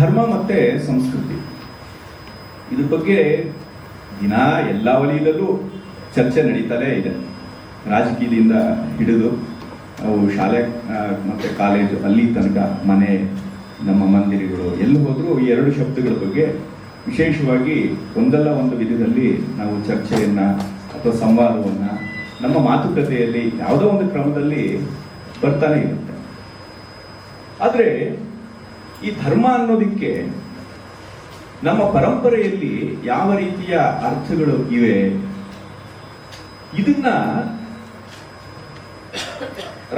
ಧರ್ಮ ಮತ್ತೆ ಸಂಸ್ಕೃತಿ. ಇದ್ರ ಬಗ್ಗೆ ದಿನ ಎಲ್ಲ ವಲಯದಲ್ಲೂ ಚರ್ಚೆ ನಡೀತಲೇ ಇದೆ. ರಾಜಕೀಯದಿಂದ ಹಿಡಿದು ಅವು ಶಾಲೆ ಮತ್ತು ಕಾಲೇಜು ಅಲ್ಲಿ ತನಕ ಮನೆ, ನಮ್ಮ ಮಂದಿರಗಳು ಎಲ್ಲಿ ಹೋದರೂ ಈ ಎರಡು ಶಬ್ದಗಳ ಬಗ್ಗೆ ವಿಶೇಷವಾಗಿ ಒಂದಲ್ಲ ಒಂದು ವಿಧದಲ್ಲಿ ನಾವು ಚರ್ಚೆಯನ್ನ ಅಥವಾ ಸಂವಾದವನ್ನ ನಮ್ಮ ಮಾತುಕತೆಯಲ್ಲಿ ಯಾವುದೋ ಒಂದು ಕ್ರಮದಲ್ಲಿ ಬರ್ತಾನೆ ಇರುತ್ತೆ. ಆದರೆ ಈ ಧರ್ಮ ಅನ್ನೋದಕ್ಕೆ ನಮ್ಮ ಪರಂಪರೆಯಲ್ಲಿ ಯಾವ ರೀತಿಯ ಅರ್ಥಗಳು ಇವೆ? ಇದನ್ನ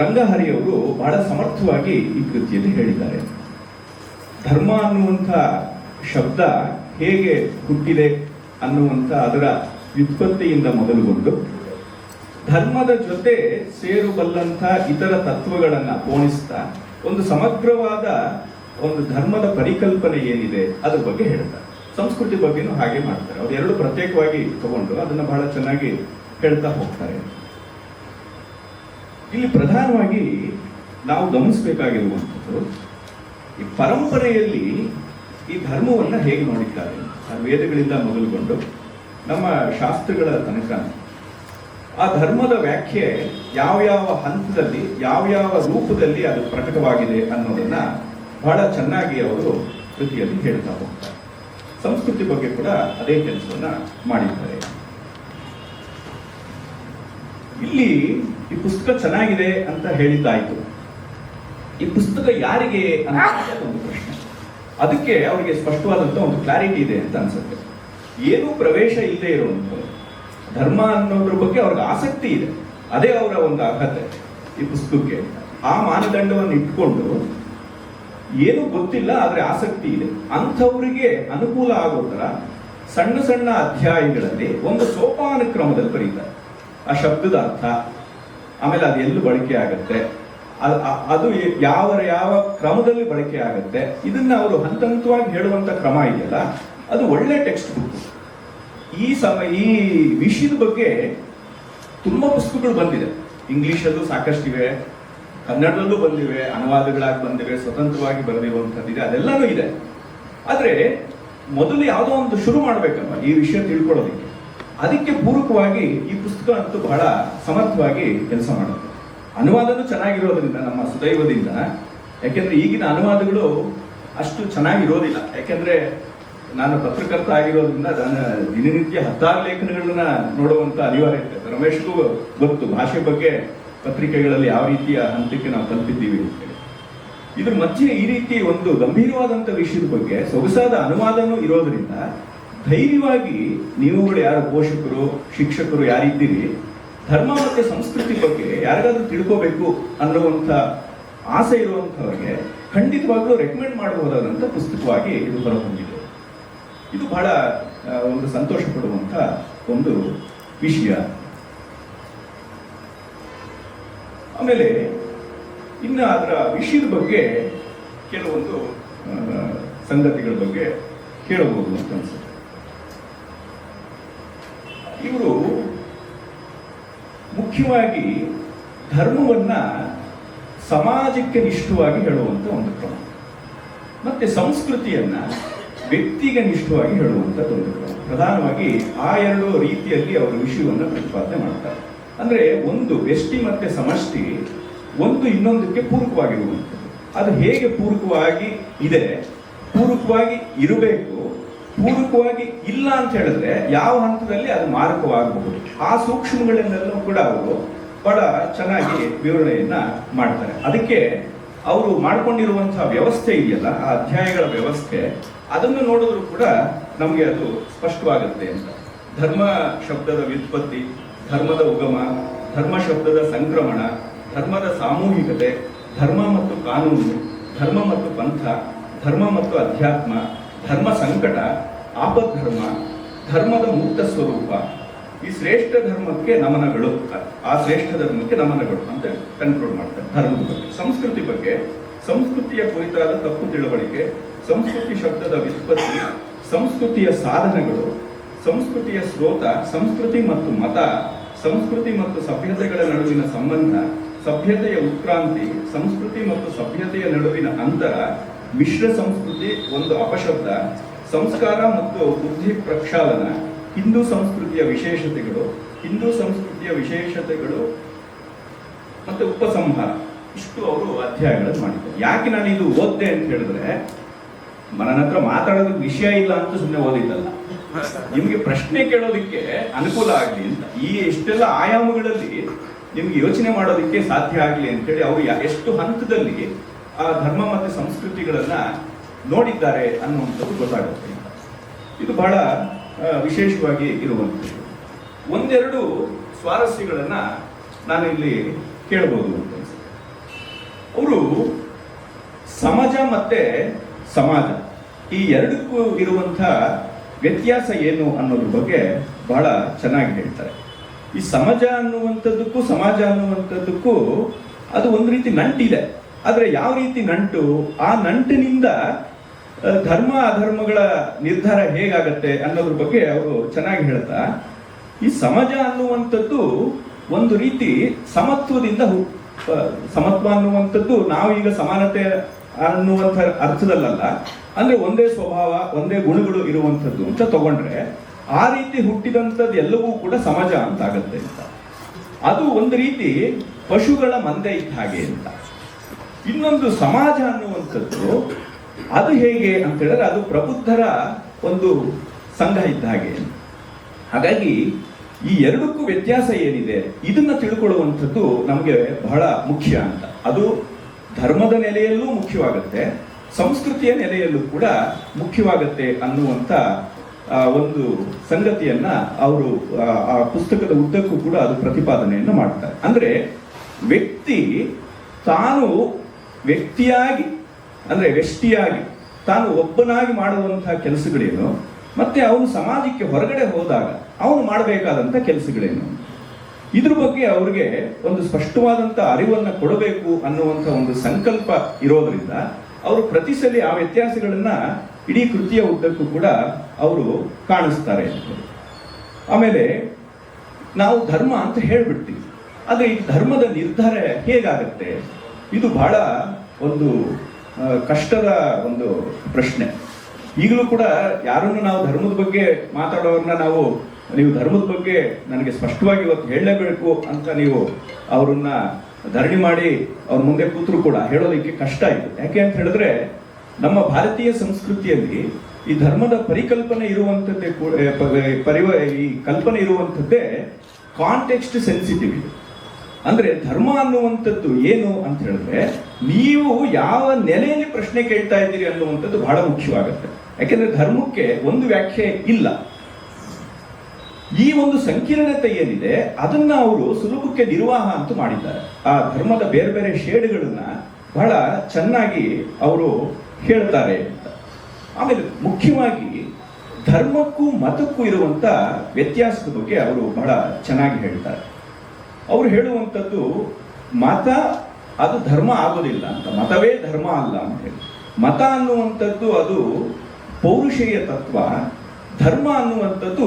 ರಂಗಹರಿಯವರು ಬಹಳ ಸಮರ್ಥವಾಗಿ ಈ ಕೃತಿಯಲ್ಲಿ ಹೇಳಿದ್ದಾರೆ. ಧರ್ಮ ಅನ್ನುವಂಥ ಶಬ್ದ ಹೇಗೆ ಹುಟ್ಟಿದೆ ಅನ್ನುವಂಥ ಅದರ ವ್ಯುತ್ಪತ್ತಿಯಿಂದ ಮೊದಲುಗೊಂಡು, ಧರ್ಮದ ಜೊತೆ ಸೇರುಬಲ್ಲಂಥ ಇತರ ತತ್ವಗಳನ್ನ ಪೋಣಿಸ್ತಾ, ಒಂದು ಸಮಗ್ರವಾದ ಒಂದು ಧರ್ಮದ ಪರಿಕಲ್ಪನೆ ಏನಿದೆ, ಅದ್ರ ಬಗ್ಗೆ ಹೇಳ್ತಾರೆ. ಸಂಸ್ಕೃತಿ ಬಗ್ಗೆನೂ ಹಾಗೆ ಮಾಡ್ತಾರೆ. ಅವ್ರು ಎರಡು ಪ್ರತ್ಯೇಕವಾಗಿ ತಗೊಂಡು ಅದನ್ನ ಬಹಳ ಚೆನ್ನಾಗಿ ಹೇಳ್ತಾ ಹೋಗ್ತಾರೆ. ಇಲ್ಲಿ ಪ್ರಧಾನವಾಗಿ ನಾವು ಗಮನಿಸಬೇಕಾಗಿರುವಂಥದ್ದು, ಈ ಪರಂಪರೆಯಲ್ಲಿ ಈ ಧರ್ಮವನ್ನ ಹೇಗೆ ನೋಡಿದ್ದಾರೆ ವೇದಗಳಿಂದ ಮೊದಲುಗೊಂಡು ನಮ್ಮ ಶಾಸ್ತ್ರಗಳ ತನಕ ಆ ಧರ್ಮದ ವ್ಯಾಖ್ಯೆ ಯಾವ ಯಾವ ಹಂತದಲ್ಲಿ, ಯಾವ ಯಾವ ರೂಪದಲ್ಲಿ ಅದು ಪ್ರಕಟವಾಗಿದೆ ಅನ್ನೋದನ್ನ ಬಹಳ ಚೆನ್ನಾಗಿ ಅವರು ಕೃತಿಯಲ್ಲಿ ಹೇಳ್ತಾ ಹೋಗ್ತಾರೆ. ಸಂಸ್ಕೃತಿ ಬಗ್ಗೆ ಕೂಡ ಅದೇ ಕೆಲಸವನ್ನ ಮಾಡಿದ್ದಾರೆ. ಇಲ್ಲಿ ಈ ಪುಸ್ತಕ ಚೆನ್ನಾಗಿದೆ ಅಂತ ಹೇಳಿದ್ದಾಯ್ತು. ಈ ಪುಸ್ತಕ ಯಾರಿಗೆ ಅಂತ ಒಂದು ಪ್ರಶ್ನೆ. ಅದಕ್ಕೆ ಅವರಿಗೆ ಸ್ಪಷ್ಟವಾದಂತ ಒಂದು ಕ್ಲಾರಿಟಿ ಇದೆ ಅಂತ ಅನ್ಸುತ್ತೆ. ಏನೂ ಪ್ರವೇಶ ಇಲ್ಲದೆ ಇರುವಂಥದ್ದು, ಧರ್ಮ ಅನ್ನೋದ್ರ ಬಗ್ಗೆ ಅವ್ರಿಗೆ ಆಸಕ್ತಿ ಇದೆ. ಅದೇ ಅವರ ಒಂದು ಅರ್ಹತೆ ಈ ಪುಸ್ತಕಕ್ಕೆ. ಆ ಮಾನದಂಡವನ್ನು ಇಟ್ಕೊಂಡು ಏನು ಗೊತ್ತಿಲ್ಲ, ಆದರೆ ಆಸಕ್ತಿ ಇದೆ. ಅಂಥವರಿಗೆ ಅನುಕೂಲ ಆಗೋ ತರ ಸಣ್ಣ ಸಣ್ಣ ಅಧ್ಯಾಯಗಳಲ್ಲಿ ಒಂದು ಸೋಪಾನ ಕ್ರಮದಲ್ಲಿ ಬರೀತಾರೆ. ಆ ಶಬ್ದದ ಅರ್ಥ, ಆಮೇಲೆ ಅದು ಎಲ್ಲಿ ಬಳಕೆ ಆಗುತ್ತೆ ಅದು ಯಾವ ಯಾವ ಕ್ರಮದಲ್ಲಿ ಬಳಕೆ ಆಗುತ್ತೆ, ಇದನ್ನ ಅವರು ಹಂತ ಹಂತವಾಗಿ ಹೇಳುವಂತ ಕ್ರಮ ಇದೆಯಲ್ಲ, ಅದು ಒಳ್ಳೆ ಟೆಕ್ಸ್ಟ್ ಬುಕ್ ಈ ಸಮ, ಈ ವಿಷಯದ ಬಗ್ಗೆ ತುಂಬಾ ಪುಸ್ತಕಗಳು ಬಂದಿದೆ. ಇಂಗ್ಲಿಷಲ್ಲೂ ಸಾಕಷ್ಟಿವೆ ಕನ್ನಡದಲ್ಲೂ ಬಂದಿವೆ, ಅನುವಾದಗಳಾಗಿ ಬಂದಿವೆ, ಸ್ವತಂತ್ರವಾಗಿ ಬರೆದಿರುವಂಥದ್ದಿದೆ, ಅದೆಲ್ಲನೂ ಇದೆ. ಆದರೆ ಮೊದಲು ಯಾವುದೋ ಒಂದು ಶುರು ಮಾಡಬೇಕಮ್ಮ ಈ ವಿಷಯ ತಿಳ್ಕೊಳ್ಳೋದಕ್ಕೆ. ಅದಕ್ಕೆ ಪೂರಕವಾಗಿ ಈ ಪುಸ್ತಕ ಅಂತೂ ಬಹಳ ಸಮರ್ಥವಾಗಿ ಕೆಲಸ ಮಾಡುತ್ತೆ ಅನುವಾದನೂ ಚೆನ್ನಾಗಿರೋದ್ರಿಂದ, ನಮ್ಮ ಸುದೈವದಿಂದ. ಯಾಕೆಂದ್ರೆ ಈಗಿನ ಅನುವಾದಗಳು ಅಷ್ಟು ಚೆನ್ನಾಗಿರೋದಿಲ್ಲ. ಯಾಕೆಂದ್ರೆ ನಾನು ಪತ್ರಕರ್ತ ಆಗಿರೋದ್ರಿಂದ ನಾನು ದಿನನಿತ್ಯ ಹತ್ತಾರು ಲೇಖನಗಳನ್ನ ನೋಡುವಂತ ಅನಿವಾರ್ಯತೆ. ರಮೇಶ್ಗೂ ಗೊತ್ತು, ಭಾಷೆ ಬಗ್ಗೆ ಪತ್ರಿಕೆಗಳಲ್ಲಿ ಯಾವ ರೀತಿಯ ಹಂತಕ್ಕೆ ನಾವು ತಲುಪಿದ್ದೀವಿ ಅಂತ ಹೇಳಿ. ಇದ್ರ ಮಧ್ಯೆ ಈ ರೀತಿ ಒಂದು ಗಂಭೀರವಾದಂತ ವಿಷಯದ ಬಗ್ಗೆ ಸೊಗಸಾದ ಅನುವಾದನೂ ಇರೋದ್ರಿಂದ ಧೈರ್ಯವಾಗಿ ನೀವುಗಳು ಯಾರು ಪೋಷಕರು, ಶಿಕ್ಷಕರು ಯಾರಿದ್ದೀರಿ ಧರ್ಮ ಮತ್ತು ಸಂಸ್ಕೃತಿ ಬಗ್ಗೆ ಯಾರಿಗಾದ್ರೂ ತಿಳ್ಕೋಬೇಕು ಅನ್ನುವಂಥ ಆಸೆ ಇರುವಂಥವ್ರಿಗೆ ಖಂಡಿತವಾಗ್ಲೂ ರೆಕಮೆಂಡ್ ಮಾಡಬಹುದಾದಂಥ ಪುಸ್ತಕವಾಗಿ ಇದು ಹೊರಹೊಮ್ಮಿದೆ ಇದು ಬಹಳ ಒಂದು ಸಂತೋಷ ಪಡುವಂಥ ಒಂದು ವಿಷಯ ಆಮೇಲೆ ಇನ್ನು ಅದರ ವಿಷಯದ ಬಗ್ಗೆ ಕೆಲವೊಂದು ಸಂಗತಿಗಳ ಬಗ್ಗೆ ಕೇಳಬಹುದು ಅಂತ ಅನ್ಸುತ್ತೆ. ಇವರು ಮುಖ್ಯವಾಗಿ ಧರ್ಮವನ್ನ ಸಮಾಜಕ್ಕೆ ನಿಷ್ಠವಾಗಿ ಹೇಳುವಂತ ಒಂದು ಕ್ರಮ. ಮತ್ತೆ ಸಂಸ್ಕೃತಿಯನ್ನ ವ್ಯಕ್ತಿಗೆ ನಿಷ್ಠವಾಗಿ ಹೇಳುವಂಥದ್ದು ಒಂದು ಕ್ರಮ. ಪ್ರಧಾನವಾಗಿ ಆ ಎರಡು ರೀತಿಯಲ್ಲಿ ಅವರು ವಿಷಯವನ್ನು ಪ್ರತಿಪಾದನೆ ಮಾಡ್ತಾರೆ. ಅಂದ್ರೆ ಒಂದು ವ್ಯಷ್ಟಿ ಮತ್ತೆ ಸಮಷ್ಟಿ ಒಂದು ಇನ್ನೊಂದಕ್ಕೆ ಪೂರಕವಾಗಿರುವಂಥದ್ದು ಅದು ಹೇಗೆ ಪೂರಕವಾಗಿ ಇದೆ? ಪೂರಕವಾಗಿ ಇರಬೇಕು. ಪೂರಕವಾಗಿ ಇಲ್ಲ ಅಂತ ಹೇಳಿದ್ರೆ ಯಾವ ಹಂತದಲ್ಲಿ ಅದು ಮಾರಕವಾಗಬಹುದು? ಆ ಸೂಕ್ಷ್ಮಗಳನ್ನೆಲ್ಲೂ ಕೂಡ ಅವರು ಬಹಳ ಚೆನ್ನಾಗಿ ವಿವರಣೆಯನ್ನ ಮಾಡ್ತಾರೆ. ಅದಕ್ಕೆ ಅವರು ಮಾಡಿಕೊಂಡಿರುವಂತಹ ವ್ಯವಸ್ಥೆ ಇದೆಯಲ್ಲ, ಆ ಅಧ್ಯಾಯಗಳ ವ್ಯವಸ್ಥೆ, ಅದನ್ನು ನೋಡಿದ್ರು ಕೂಡ ನಮಗೆ ಅದು ಸ್ಪಷ್ಟವಾಗುತ್ತೆ ಅಂತ. ಧರ್ಮ ಶಬ್ದದ ವ್ಯುತ್ಪತ್ತಿ ಧರ್ಮದ ಉಗಮ, ಧರ್ಮ ಶಬ್ದದ ಸಂಕ್ರಮಣ, ಧರ್ಮದ ಸಾಮೂಹಿಕತೆ, ಧರ್ಮ ಮತ್ತು ಕಾನೂನು, ಧರ್ಮ ಮತ್ತು ಪಂಥ, ಧರ್ಮ ಮತ್ತು ಅಧ್ಯಾತ್ಮ, ಧರ್ಮ ಸಂಕಟ, ಆಪದ್ಧರ್ಮ, ಧರ್ಮದ ಮುಕ್ತ ಸ್ವರೂಪ. ಈ ಶ್ರೇಷ್ಠ ಧರ್ಮಕ್ಕೆ ನಮನಗಳು. ಆ ಶ್ರೇಷ್ಠ ಧರ್ಮಕ್ಕೆ ನಮನಗಳು ಅಂತ ಕನ್ಕ್ಲೂಡ್ ಮಾಡ್ತಾರೆ ಧರ್ಮದ ಬಗ್ಗೆ ಸಂಸ್ಕೃತಿ ಬಗ್ಗೆ, ಸಂಸ್ಕೃತಿಯ ಕುರಿತಾದ ತಪ್ಪು ತಿಳುವಳಿಕೆ, ಸಂಸ್ಕೃತಿ ಶಬ್ದದ ವ್ಯುತ್ಪತ್ತಿ, ಸಂಸ್ಕೃತಿಯ ಸಾಧನಗಳು ಸಂಸ್ಕೃತಿಯ ಸ್ರೋತ ಸಂಸ್ಕೃತಿ ಮತ್ತು ಮತ, ಸಂಸ್ಕೃತಿ ಮತ್ತು ಸಭ್ಯತೆಗಳ ನಡುವಿನ ಸಂಬಂಧ, ಸಭ್ಯತೆಯ ಉತ್ಕ್ರಾಂತಿ, ಸಂಸ್ಕೃತಿ ಮತ್ತು ಸಭ್ಯತೆಯ ನಡುವಿನ ಅಂತರ, ಮಿಶ್ರ ಸಂಸ್ಕೃತಿ, ಒಂದು ಅಪಶಬ್ದ, ಸಂಸ್ಕಾರ ಮತ್ತು ಬುದ್ಧಿ ಪ್ರಕ್ಷಾಲನ, ಹಿಂದೂ ಸಂಸ್ಕೃತಿಯ ವಿಶೇಷತೆಗಳು, ಹಿಂದೂ ಸಂಸ್ಕೃತಿಯ ವಿಶೇಷತೆಗಳು ಮತ್ತು ಉಪಸಂಹಾರ. ಇಷ್ಟು ಅವರು ಅಧ್ಯಾಯಗಳನ್ನು ಮಾಡಿದ್ದಾರೆ. ಯಾಕೆ ನಾನು ಇದು ಓದ್ದೆ ಅಂತ ಹೇಳಿದ್ರೆ ನನ್ನ ಹತ್ರ ಮಾತಾಡೋದಕ್ಕೆ ವಿಷಯ ಇಲ್ಲ ಅಂತ ಸುಮ್ಮನೆ ಓದಿದ್ದಲ್ಲ. ನಿಮಗೆ ಪ್ರಶ್ನೆ ಕೇಳೋದಕ್ಕೆ ಅನುಕೂಲ ಆಗಲಿ ಅಂತ. ಈ ಎಷ್ಟೆಲ್ಲ ಆಯಾಮಗಳಲ್ಲಿ ನಿಮ್ಗೆ ಯೋಚನೆ ಮಾಡೋದಕ್ಕೆ ಸಾಧ್ಯ ಆಗಲಿ ಅಂತೇಳಿ ಅವರು ಎಷ್ಟು ಹಂತದಲ್ಲಿ ಆ ಧರ್ಮ ಮತ್ತು ಸಂಸ್ಕೃತಿಗಳನ್ನ ನೋಡಿದ್ದಾರೆ ಅನ್ನುವಂಥದ್ದು ಗೊತ್ತಾಗುತ್ತೆ. ಇದು ಬಹಳ ವಿಶೇಷವಾಗಿ ಇರುವಂಥದ್ದು. ಒಂದೆರಡು ಸ್ವಾರಸ್ಯಗಳನ್ನ ನಾನು ಇಲ್ಲಿ ಕೇಳಬಹುದು ಅಂತ ಅವರು ಸಮಾಜ ಮತ್ತೆ ಸಮಾಜ ಈ ಎರಡಕ್ಕೂ ಇರುವಂಥ ವ್ಯತ್ಯಾಸ ಏನು ಅನ್ನೋದ್ರ ಬಗ್ಗೆ ಬಹಳ ಚೆನ್ನಾಗಿ ಹೇಳ್ತಾರೆ. ಈ ಸಮಾಜ ಅನ್ನುವಂಥದ್ದಕ್ಕೂ ಸಮಾಜ ಅನ್ನುವಂಥದ್ದಕ್ಕೂ ಅದು ಒಂದು ರೀತಿ ನಂಟಿದೆ. ಆದರೆ ಯಾವ ರೀತಿ ನಂಟು? ಆ ನಂಟಿನಿಂದ ಧರ್ಮ ಅಧರ್ಮಗಳ ನಿರ್ಧಾರ ಹೇಗಾಗತ್ತೆ ಅನ್ನೋದ್ರ ಬಗ್ಗೆ ಅವರು ಚೆನ್ನಾಗಿ ಹೇಳ್ತಾ, ಈ ಸಮಾಜ ಅನ್ನುವಂಥದ್ದು ಒಂದು ರೀತಿ ಸಮತ್ವದಿಂದ ಸಮತ್ವ ಅನ್ನುವಂಥದ್ದು ನಾವು ಈಗ ಸಮಾನತೆ ಅನ್ನುವಂಥ ಅರ್ಥದಲ್ಲಲ್ಲ. ಅಂದ್ರೆ ಒಂದೇ ಸ್ವಭಾವ, ಒಂದೇ ಗುಣಗಳು ಇರುವಂಥದ್ದು ಅಂತ ತಗೊಂಡ್ರೆ ಆ ರೀತಿ ಹುಟ್ಟಿದಂಥದ್ದು ಎಲ್ಲವೂ ಕೂಡ ಸಮಾಜ ಅಂತ ಆಗತ್ತೆ ಅಂತ. ಅದು ಒಂದು ರೀತಿ ಪಶುಗಳ ಮಂದೆ ಇದ್ದ ಹಾಗೆ ಅಂತ. ಇನ್ನೊಂದು ಸಮಾಜ ಅನ್ನುವಂಥದ್ದು ಅದು ಹೇಗೆ ಅಂತ ಹೇಳಿದ್ರೆ ಅದು ಪ್ರಬುದ್ಧರ ಒಂದು ಸಂಘ ಇದ್ದ ಹಾಗೆ. ಹಾಗಾಗಿ ಈ ಎರಡಕ್ಕೂ ವ್ಯತ್ಯಾಸ ಏನಿದೆ ಇದನ್ನ ತಿಳ್ಕೊಳ್ಳುವಂಥದ್ದು ನಮಗೆ ಬಹಳ ಮುಖ್ಯ ಅಂತ. ಅದು ಧರ್ಮದ ನೆಲೆಯಲ್ಲೂ ಮುಖ್ಯವಾಗುತ್ತೆ ಸಂಸ್ಕೃತಿಯ ನೆಲೆಯಲ್ಲೂ ಕೂಡ ಮುಖ್ಯವಾಗುತ್ತೆ ಅನ್ನುವಂಥ ಒಂದು ಸಂಗತಿಯನ್ನ ಅವರು ಆ, ಆ ಪುಸ್ತಕದ ಉದ್ದಕ್ಕೂ ಕೂಡ ಅದು ಪ್ರತಿಪಾದನೆಯನ್ನು ಮಾಡ್ತಾರೆ. ಅಂದ್ರೆ ವ್ಯಕ್ತಿ ತಾನು ವ್ಯಕ್ತಿಯಾಗಿ ಅಂದ್ರೆ ವ್ಯಷ್ಟಿಯಾಗಿ ತಾನು ಒಬ್ಬನಾಗಿ ಮಾಡುವಂತಹ ಕೆಲಸಗಳೇನು ಮತ್ತೆ ಅವನು ಸಮಾಜಕ್ಕೆ ಹೊರಗಡೆ ಹೋದಾಗ ಅವನು ಮಾಡಬೇಕಾದಂಥ ಕೆಲಸಗಳೇನು? ಇದ್ರ ಬಗ್ಗೆ ಅವ್ರಿಗೆ ಒಂದು ಸ್ಪಷ್ಟವಾದಂತ ಅರಿವನ್ನು ಕೊಡಬೇಕು ಅನ್ನುವಂಥ ಒಂದು ಸಂಕಲ್ಪ ಇರೋದ್ರಿಂದ ಅವರು ಪ್ರತಿ ಸಲ ಆ ವ್ಯತ್ಯಾಸಗಳನ್ನು ಇಡೀ ಕೃತಿಯ ಉದ್ದಕ್ಕೂ ಕೂಡ ಅವರು ಕಾಣಿಸ್ತಾರೆ ಆಮೇಲೆ ನಾವು ಧರ್ಮ ಅಂತ ಹೇಳ್ಬಿಡ್ತೀವಿ. ಆದ್ರೆ ಈ ಧರ್ಮದ ನಿರ್ಧಾರ ಹೇಗಾಗತ್ತೆ? ಇದು ಬಹಳ ಒಂದು ಕಷ್ಟದ ಒಂದು ಪ್ರಶ್ನೆ. ಈಗಲೂ ಕೂಡ ಯಾರನ್ನು ನಾವು ಧರ್ಮದ ಬಗ್ಗೆ ಮಾತಾಡೋರನ್ನ ನಾವು ನೀವು ಧರ್ಮದ ಬಗ್ಗೆ ನನಗೆ ಸ್ಪಷ್ಟವಾಗಿ ಇವತ್ತು ಹೇಳಲೇಬೇಕು ಅಂತ ನೀವು ಅವರನ್ನ ಧರಣಿ ಮಾಡಿ ಅವ್ರ ಮುಂದೆ ಕೂತರು ಕೂಡ ಹೇಳೋದಕ್ಕೆ ಕಷ್ಟ ಆಯಿತು. ಯಾಕೆ ಅಂತ ಹೇಳಿದ್ರೆ ನಮ್ಮ ಭಾರತೀಯ ಸಂಸ್ಕೃತಿಯಲ್ಲಿ ಈ ಧರ್ಮದ ಪರಿಕಲ್ಪನೆ ಇರುವಂಥದ್ದೇ ಪರಿವ, ಈ ಕಲ್ಪನೆ ಇರುವಂಥದ್ದೇ ಕಾಂಟೆಕ್ಸ್ಟ್ ಸೆನ್ಸಿಟಿವ್ ಇದೆ. ಅಂದ್ರೆ ಧರ್ಮ ಅನ್ನುವಂಥದ್ದು ಏನು ಅಂತ ಹೇಳಿದ್ರೆ ನೀವು ಯಾವ ನೆಲೆಯಲ್ಲಿ ಪ್ರಶ್ನೆ ಕೇಳ್ತಾ ಇದ್ದೀರಿ ಅನ್ನುವಂಥದ್ದು ಬಹಳ ಮುಖ್ಯವಾಗುತ್ತೆ. ಯಾಕೆಂದ್ರೆ ಧರ್ಮಕ್ಕೆ ಒಂದು ವ್ಯಾಖ್ಯೆ ಇಲ್ಲ. ಈ ಒಂದು ಸಂಕೀರ್ಣತೆ ಏನಿದೆ ಅದನ್ನ ಅವರು ಸುಲಭಕ್ಕೆ ನಿರ್ವಾಹ ಅಂತ ಮಾಡಿದ್ದಾರೆ. ಆ ಧರ್ಮದ ಬೇರೆ ಬೇರೆ ಶೇಡ್ಗಳನ್ನ ಬಹಳ ಚೆನ್ನಾಗಿ ಅವರು ಹೇಳ್ತಾರೆ ಅಂತ. ಆಮೇಲೆ ಮುಖ್ಯವಾಗಿ ಧರ್ಮಕ್ಕೂ ಮತಕ್ಕೂ ಇರುವಂತ ವ್ಯತ್ಯಾಸದ ಬಗ್ಗೆ ಅವರು ಬಹಳ ಚೆನ್ನಾಗಿ ಹೇಳ್ತಾರೆ. ಅವರು ಹೇಳುವಂಥದ್ದು, ಮತ ಅದು ಧರ್ಮ ಆಗೋದಿಲ್ಲ ಅಂತ, ಮತವೇ ಧರ್ಮ ಅಲ್ಲ ಅಂತ ಹೇಳಿ. ಮತ ಅನ್ನುವಂಥದ್ದು ಅದು ಪೌರುಷೇಯ ತತ್ವ ಧರ್ಮ ಅನ್ನುವಂಥದ್ದು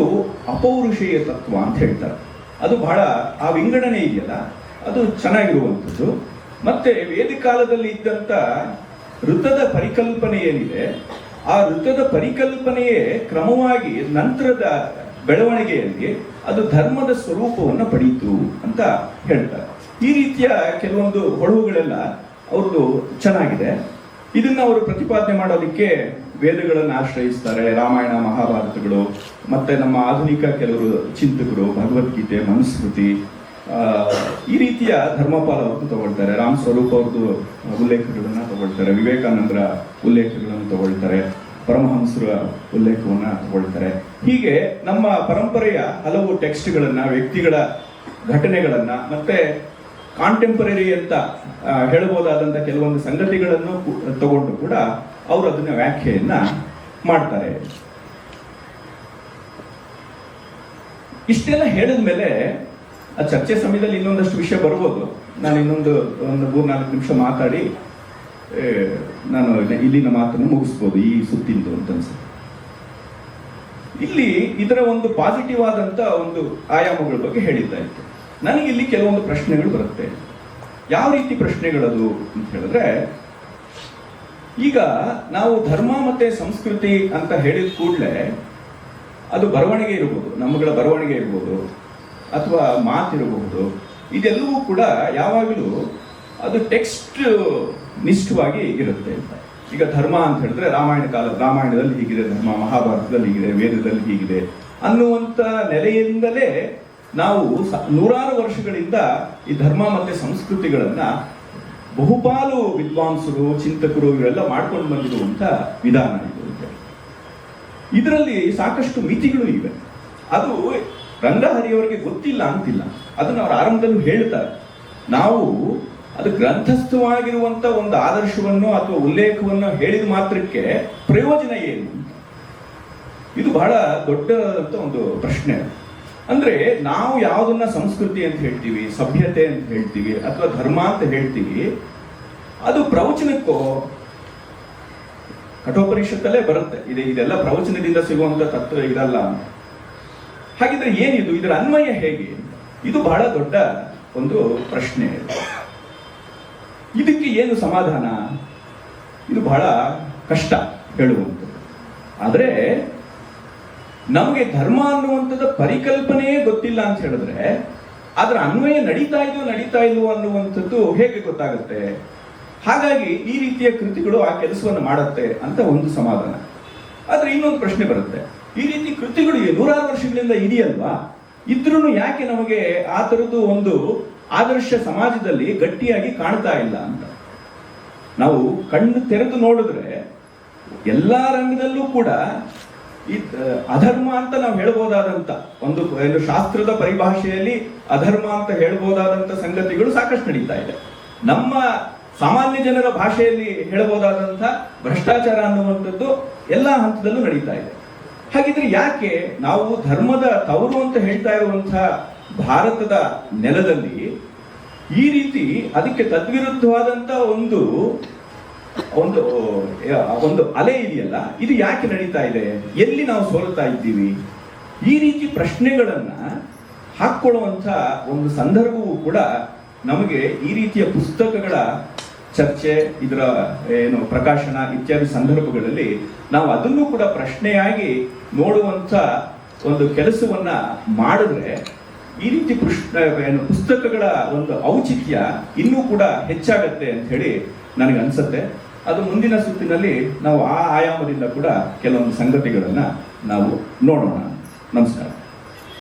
ಅಪೌರುಷೇಯ ತತ್ವ ಅಂತ ಹೇಳ್ತಾರೆ. ಅದು ಬಹಳ ಆ ವಿಂಗಡಣೆ ಇದೆಯಲ್ಲ, ಅದು ಚೆನ್ನಾಗಿರುವಂಥದ್ದು. ಮತ್ತೆ ವೇದಿಕಾಲದಲ್ಲಿ ಇದ್ದಂಥ ಋತದ ಪರಿಕಲ್ಪನೆ ಏನಿದೆ, ಆ ಋತದ ಪರಿಕಲ್ಪನೆಯೇ ಕ್ರಮವಾಗಿ ನಂತರದ ಬೆಳವಣಿಗೆಯಲ್ಲಿ ಅದು ಧರ್ಮದ ಸ್ವರೂಪವನ್ನು ಪಡೀತು ಅಂತ ಹೇಳ್ತಾರೆ. ಈ ರೀತಿಯ ಕೆಲವೊಂದು ಹೊಳವುಗಳೆಲ್ಲ ಅವ್ರದ್ದು ಚೆನ್ನಾಗಿದೆ. ಇದನ್ನು ಅವರು ಪ್ರತಿಪಾದನೆ ಮಾಡೋದಕ್ಕೆ ವೇದಗಳನ್ನು ಆಶ್ರಯಿಸ್ತಾರೆ, ರಾಮಾಯಣ, ಮಹಾಭಾರತಗಳು, ಮತ್ತೆ ನಮ್ಮ ಆಧುನಿಕ ಕೆಲವರು ಚಿಂತಕರು, ಭಗವದ್ಗೀತೆ, ಮನುಸ್ಮೃತಿ ಈ ರೀತಿಯ ಧರ್ಮಪಾಲ ಅವ್ರದ್ದು ತಗೊಳ್ತಾರೆ. ರಾಮ್ ಸ್ವರೂಪ್ ಅವ್ರದ್ದು ಉಲ್ಲೇಖಗಳನ್ನು ತಗೊಳ್ತಾರೆ. ವಿವೇಕಾನಂದರ ಉಲ್ಲೇಖಗಳನ್ನು ತಗೊಳ್ತಾರೆ. ಪರಮಹಂಸರ ಉಲ್ಲೇಖವನ್ನ ತಗೊಳ್ತಾರೆ. ಹೀಗೆ ನಮ್ಮ ಪರಂಪರೆಯ ಹಲವು ಟೆಕ್ಸ್ಟ್ಗಳನ್ನು, ವ್ಯಕ್ತಿಗಳ ಘಟನೆಗಳನ್ನು, ಮತ್ತೆ ಕಾಂಟೆಂಪರರಿ ಅಂತ ಹೇಳಬಹುದಾದಂಥ ಕೆಲವೊಂದು ಸಂಗತಿಗಳನ್ನು ತಗೊಂಡು ಕೂಡ ಅವರು ಅದನ್ನ ವ್ಯಾಖ್ಯೆಯನ್ನ ಮಾಡ್ತಾರೆ. ಇಷ್ಟೆಲ್ಲ ಹೇಳಿದ ಮೇಲೆ ಆ ಚರ್ಚೆ ಸಮಯದಲ್ಲಿ ಇನ್ನೊಂದಷ್ಟು ವಿಷಯ ಬರ್ಬೋದು. ನಾನು ಇನ್ನೊಂದು, ಒಂದು ಮೂರ್ನಾಲ್ಕು ನಿಮಿಷ ಮಾತಾಡಿ ನಾನು ಇಲ್ಲಿನ ಮಾತನ್ನು ಮುಗಿಸ್ಬೋದು, ಈ ಸುತ್ತಿಂದು ಅಂತ ಅನ್ಸುತ್ತೆ. ಇಲ್ಲಿ ಇದರ ಒಂದು ಪಾಸಿಟಿವ್ ಆದಂತ ಒಂದು ಆಯಾಮಗಳ ಬಗ್ಗೆ ಹೇಳಿದ್ದಾಯ್ತು ನನಗೆ ಇಲ್ಲಿ ಕೆಲವೊಂದು ಪ್ರಶ್ನೆಗಳು ಬರುತ್ತೆ. ಯಾವ ರೀತಿ ಪ್ರಶ್ನೆಗಳದು ಅಂತ ಹೇಳಿದ್ರೆ ಈಗ ನಾವು ಧರ್ಮ ಮತ್ತೆ ಸಂಸ್ಕೃತಿ ಅಂತ ಹೇಳಿದ ಕೂಡಲೇ ಅದು ಬರವಣಿಗೆ ಇರಬಹುದು ನಮ್ಮಗಳ ಬರವಣಿಗೆ ಇರಬಹುದು ಅಥವಾ ಮಾತಿರಬಹುದು ಇದೆಲ್ಲವೂ ಕೂಡ ಯಾವಾಗಲೂ ಅದು ಟೆಕ್ಸ್ಟ್ ನಿಷ್ಠವಾಗಿ ಇರುತ್ತೆ ಅಂತ. ಈಗ ಧರ್ಮ ಅಂತ ಹೇಳಿದ್ರೆ ರಾಮಾಯಣ ಕಾಲ, ರಾಮಾಯಣದಲ್ಲಿ ಹೀಗಿದೆ, ಧರ್ಮ, ಮಹಾಭಾರತದಲ್ಲಿ ಹೀಗಿದೆ, ವೇದದಲ್ಲಿ ಹೀಗಿದೆ ಅನ್ನುವಂಥ ನೆಲೆಯಿಂದಲೇ ನಾವು ನೂರಾರು ವರ್ಷಗಳಿಂದ ಈ ಧರ್ಮ ಮತ್ತೆ ಸಂಸ್ಕೃತಿಗಳನ್ನ ಬಹುಪಾಲು ವಿದ್ವಾಂಸರು, ಚಿಂತಕರು ಇವರೆಲ್ಲ ಮಾಡ್ಕೊಂಡು ಬಂದಿರುವಂತ ವಿಧಾನ ಇದು ಇದರಲ್ಲಿ ಸಾಕಷ್ಟು ಮಿತಿಗಳು ಇವೆ. ಅದು ರಂಗಹರಿಯವರಿಗೆ ಗೊತ್ತಿಲ್ಲ ಅಂತಿಲ್ಲ. ಅದನ್ನು ಅವರು ಆರಂಭದಲ್ಲೂ ಹೇಳ್ತಾರೆ. ನಾವು ಅದು ಗ್ರಂಥಸ್ಥವಾಗಿರುವಂತ ಒಂದು ಆದರ್ಶವನ್ನು ಅಥವಾ ಉಲ್ಲೇಖವನ್ನು ಹೇಳಿದ ಮಾತ್ರಕ್ಕೆ ಪ್ರಯೋಜನ ಏನು ಇದು ಬಹಳ ದೊಡ್ಡ ಒಂದು ಪ್ರಶ್ನೆ ಅಂದ್ರೆ ನಾವು ಯಾವುದನ್ನ ಸಂಸ್ಕೃತಿ ಅಂತ ಹೇಳ್ತೀವಿ, ಸಭ್ಯತೆ ಅಂತ ಹೇಳ್ತೀವಿ, ಅಥವಾ ಧರ್ಮ ಅಂತ ಹೇಳ್ತೀವಿ, ಅದು ಪ್ರವಚನಕ್ಕೋ ಕಠೋಪರಿಷತ್ತಲ್ಲೇ ಬರುತ್ತೆ. ಇದೆ, ಇದೆಲ್ಲ ಪ್ರವಚನದಿಂದ ಸಿಗುವಂತ ತತ್ವ ಇದಲ್ಲ. ಹಾಗಿದ್ರೆ ಏನಿದು? ಇದರ ಅನ್ವಯ ಹೇಗೆ? ಇದು ಬಹಳ ದೊಡ್ಡ ಒಂದು ಪ್ರಶ್ನೆ. ಇದಕ್ಕೆ ಏನು ಸಮಾಧಾನ? ಇದು ಬಹಳ ಕಷ್ಟ ಹೇಳುವಂಥದ್ದು. ಆದರೆ ನಮಗೆ ಧರ್ಮ ಅನ್ನುವಂಥದ್ದು ಪರಿಕಲ್ಪನೆಯೇ ಗೊತ್ತಿಲ್ಲ ಅಂತ ಹೇಳಿದ್ರೆ, ಅದರ ಅನ್ವಯ ನಡೀತಾ ಇದೋ ನಡೀತಾ ಇಲ್ವೋ ಅನ್ನುವಂಥದ್ದು ಹೇಗೆ ಗೊತ್ತಾಗುತ್ತೆ? ಹಾಗಾಗಿ ಈ ರೀತಿಯ ಕೃತಿಗಳು ಆ ಕೆಲಸವನ್ನು ಮಾಡುತ್ತೆ ಅಂತ ಒಂದು ಸಮಾಧಾನ. ಆದರೆ ಇನ್ನೊಂದು ಪ್ರಶ್ನೆ ಬರುತ್ತೆ. ಈ ರೀತಿ ಕೃತಿಗಳು ನೂರಾರು ವರ್ಷಗಳಿಂದ ಇದೆಯಲ್ವಾ? ಇದ್ರೂ ಯಾಕೆ ನಮಗೆ ಆ ಥರದ್ದು ಒಂದು ಆದರ್ಶ ಸಮಾಜದಲ್ಲಿ ಗಟ್ಟಿಯಾಗಿ ಕಾಣ್ತಾ ಇಲ್ಲ ಅಂತ? ನಾವು ಕಣ್ಣು ತೆರೆದು ನೋಡಿದ್ರೆ ಎಲ್ಲ ರಂಗದಲ್ಲೂ ಕೂಡ ಈ ಅಧರ್ಮ ಅಂತ ನಾವು ಹೇಳ್ಬೋದಾದಂತ ಒಂದು ಏನು ಶಾಸ್ತ್ರದ ಪರಿಭಾಷೆಯಲ್ಲಿ ಅಧರ್ಮ ಅಂತ ಹೇಳ್ಬೋದಾದಂತ ಸಂಗತಿಗಳು ಸಾಕಷ್ಟು ನಡೀತಾ ಇದೆ. ನಮ್ಮ ಸಾಮಾನ್ಯ ಜನರ ಭಾಷೆಯಲ್ಲಿ ಹೇಳಬಹುದಾದಂಥ ಭ್ರಷ್ಟಾಚಾರ ಅನ್ನುವಂಥದ್ದು ಎಲ್ಲಾ ಹಂತದಲ್ಲೂ ನಡೀತಾ ಇದೆ. ಹಾಗಿದ್ರೆ ಯಾಕೆ ನಾವು ಧರ್ಮದ ತವರು ಅಂತ ಹೇಳ್ತಾ ಇರುವಂತಹ ಭಾರತದ ನೆಲದಲ್ಲಿ ಈ ರೀತಿ ಅದಕ್ಕೆ ತದ್ವಿರುದ್ಧವಾದಂತ ಒಂದು ಒಂದು ಒಂದು ಅಲೆ ಇದೆಯಲ್ಲ, ಇದು ಯಾಕೆ ನಡೀತಾ ಇದೆ? ಎಲ್ಲಿ ನಾವು ಸೋಲ್ತಾ ಇದ್ದೀವಿ? ಈ ರೀತಿ ಪ್ರಶ್ನೆಗಳನ್ನ ಹಾಕ್ಕೊಳ್ಳುವಂಥ ಒಂದು ಸಂದರ್ಭವೂ ಕೂಡ ನಮಗೆ ಈ ರೀತಿಯ ಪುಸ್ತಕಗಳ ಚರ್ಚೆ, ಇದರ, ಏನು, ಪ್ರಕಾಶನ ಇತ್ಯಾದಿ ಸಂದರ್ಭಗಳಲ್ಲಿ ನಾವು ಅದನ್ನು ಕೂಡ ಪ್ರಶ್ನೆಯಾಗಿ ನೋಡುವಂತ ಒಂದು ಕೆಲಸವನ್ನ ಮಾಡಿದ್ರೆ, ಈ ರೀತಿ ಏನು, ಪುಸ್ತಕಗಳ ಒಂದು ಔಚಿತ್ಯ ಇನ್ನೂ ಕೂಡ ಹೆಚ್ಚಾಗತ್ತೆ ಅಂತ ಹೇಳಿ ನನಗೆ ಅನ್ಸುತ್ತೆ. ಅದು ಮುಂದಿನ ಸುತ್ತಿನಲ್ಲಿ ನಾವು ಆ ಆಯಾಮದಿಂದ ಕೂಡ ಕೆಲವೊಂದು ಸಂಗತಿಗಳನ್ನು ನಾವು ನೋಡೋಣ. ನಮಸ್ಕಾರ.